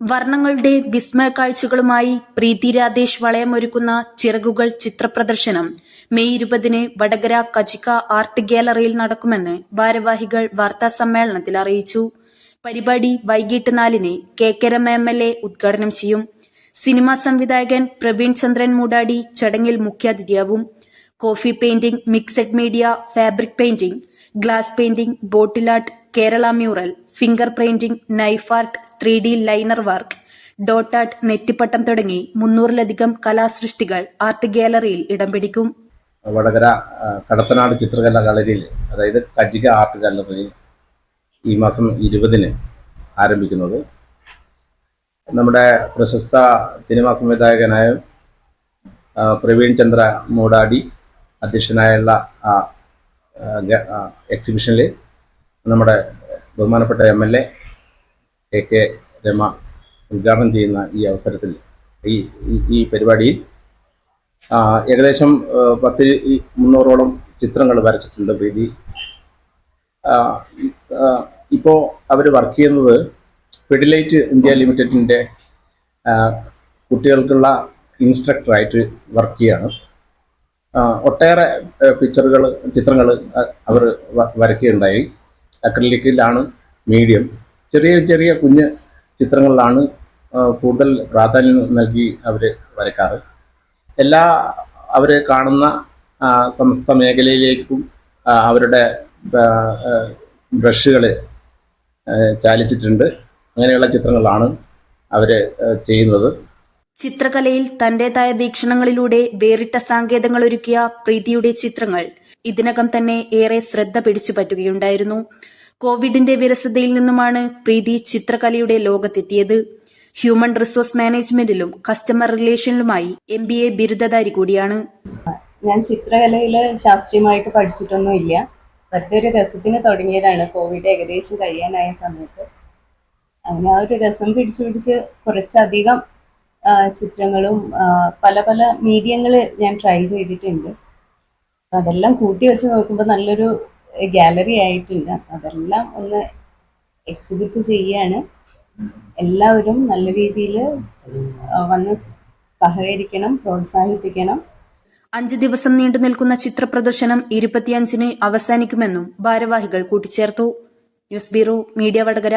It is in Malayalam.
വർണങ്ങളുടെ വിസ്മയ കാഴ്ചകളുമായി പ്രീതി രാധേഷ് വളയമൊരുക്കുന്ന ചിറകുകൾ ചിത്രപ്രദർശനം. മെയ് ഇരുപതിന് വടകര കജിക ആർട്ട് ഗ്യാലറിയിൽ നടക്കുമെന്ന് ഭാരവാഹികൾ വാർത്താ സമ്മേളനത്തിൽ അറിയിച്ചു. പരിപാടി വൈകിട്ട് നാലിന് K K M L A ഉദ്ഘാടനം ചെയ്യും. സിനിമാ സംവിധായകൻ പ്രവീൺ ചന്ദ്രൻ മൂടാടി ചടങ്ങിൽ മുഖ്യാതിഥിയാവും. Coffee painting mixed media fabric painting glass painting bottle art Kerala mural finger printing knife art three D liner work dot art നെറ്റിപ്പട്ടം തുടങ്ങി മുന്നൂറിലധികം കലാസൃഷ്ടികൾ ആർട്ട് ഗാലറിയിൽ ഇടം പിടിക്കും. വടകര കടത്തനാട് ചിത്രകല ഗാലറിയിൽ അതായത് കജിക ആർട്ട് ഗാലറി ഈ മാസം ഇരുപതിന് ആരംഭിക്കുന്നത്. നമ്മുടെ പ്രശസ്ത സിനിമാ സംവിധായകനായ പ്രവീൺ ചന്ദ്ര മൂടാടി അധ്യക്ഷനായുള്ള എക്സിബിഷനിൽ നമ്മുടെ ബഹുമാനപ്പെട്ട M L A K Rama ഉദ്ഘാടനം ചെയ്യുന്ന ഈ അവസരത്തിൽ ഈ ഈ- പരിപാടിയിൽ ഏകദേശം പത്തി മുന്നൂറോളം ചിത്രങ്ങൾ വരച്ചിട്ടുണ്ട് പ്രീതി. ഇപ്പോൾ അവർ വർക്ക് ചെയ്യുന്നത് പെഡിലൈറ്റ് ഇന്ത്യ ലിമിറ്റഡിന്റെ കുട്ടികൾക്കുള്ള ഇൻസ്ട്രക്ടറായിട്ട് വർക്ക് ചെയ്യാണ്. ഒട്ടേറെ പിക്ചറുകൾ ചിത്രങ്ങൾ അവർ വരയ്ക്കുകയുണ്ടായി. അക്രലിക്കിലാണ് മീഡിയം. ചെറിയ ചെറിയ കുഞ്ഞ് ചിത്രങ്ങളിലാണ് കൂടുതൽ പ്രാധാന്യം നൽകി അവർ വരയ്ക്കാറ്. എല്ലാ അവർ കാണുന്ന സമസ്ത മേഖലയിലേക്കും അവരുടെ ബ്രഷുകൾ ചാലിച്ചിട്ടുണ്ട്. അങ്ങനെയുള്ള ചിത്രങ്ങളാണ് അവർ ചെയ്യുന്നത്. ചിത്രകലയിൽ തന്റേതായ വീക്ഷണങ്ങളിലൂടെ വേറിട്ട സാങ്കേതങ്ങൾ ഒരുക്കിയ പ്രീതിയുടെ ചിത്രങ്ങൾ. ഇതിനകം തന്നെ ഏറെ ശ്രദ്ധ പിടിച്ചു പറ്റുകയുണ്ടായിരുന്നു. കോവിഡിന്റെ വിരസതയിൽ നിന്നുമാണ് പ്രീതി ചിത്രകലയുടെ ലോകത്തെത്തിയത്. ഹ്യൂമൻ റിസോഴ്സ് മാനേജ്മെന്റിലും കസ്റ്റമർ റിലേഷനിലുമായി എം ബി എ ബിരുദധാരി കൂടിയാണ്. ഞാൻ ചിത്രകലയിൽ ശാസ്ത്രീയമായിട്ട് പഠിച്ചിട്ടൊന്നുമില്ല. വെറുതെ രസത്തിന് തുടങ്ങിയതാണ്. കോവിഡ് ഏകദേശം കഴിയാനായ സമയത്ത്. അങ്ങനെ ആ ഒരു രസം പിടിച്ചു പിടിച്ച് കുറച്ചധികം ചിത്രങ്ങളും പല പല മീഡിയങ്ങൾ ഞാൻ ട്രൈ ചെയ്തിട്ടുണ്ട്. അതെല്ലാം കൂട്ടി വെച്ച് നോക്കുമ്പോൾ നല്ലൊരു ഗാലറി ആയിട്ടുണ്ട്. അതെല്ലാം ഒന്ന് എക്സിബിറ്റ് ചെയ്യാണ്. എല്ലാവരും നല്ല രീതിയിൽ വന്ന് സഹകരിക്കണം പ്രോത്സാഹിപ്പിക്കണം. അഞ്ച് ദിവസം നീണ്ടു നിൽക്കുന്ന ചിത്രപ്രദർശനം ഇരുപത്തിയഞ്ചിന് അവസാനിക്കുമെന്നും ഭാരവാഹികൾ കൂട്ടിച്ചേർത്തു. News bureau media Vadakara.